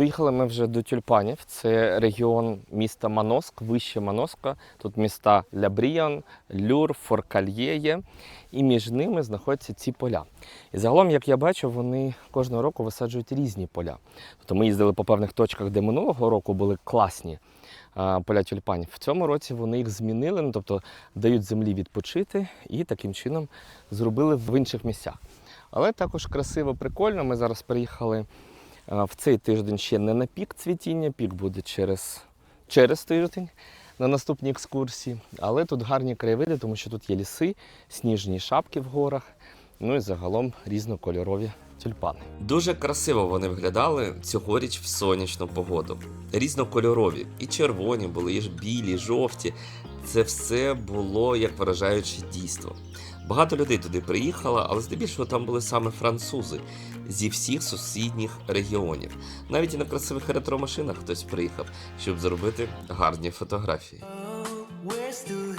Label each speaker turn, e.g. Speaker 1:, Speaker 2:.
Speaker 1: Доїхали ми вже до тюльпанів. Це регіон міста Маноск, вище Маноска. Тут міста Лябріон, Люр, Форкальєє. І між ними знаходяться ці поля. І загалом, як я бачу, вони кожного року висаджують різні поля. Тобто ми їздили по певних точках, де минулого року були класні поля тюльпанів. В цьому році вони їх змінили, ну, тобто дають землі відпочити і таким чином зробили в інших місцях. Але також красиво, прикольно. Ми зараз приїхали в цей тиждень ще не на пік цвітіння, пік буде через, через тиждень на наступній екскурсії. Але тут гарні краєвиди, тому що тут є ліси, сніжні шапки в горах, ну і загалом різнокольорові тюльпани.
Speaker 2: Дуже красиво вони виглядали цьогоріч в сонячну погоду. Різнокольорові, і червоні були, і ж білі, жовті. Це все було як вражаюче дійство. Багато людей туди приїхало, але здебільшого там були саме французи зі всіх сусідніх регіонів. Навіть і на красивих ретро-машинах хтось приїхав, щоб зробити гарні фотографії.
Speaker 3: We're still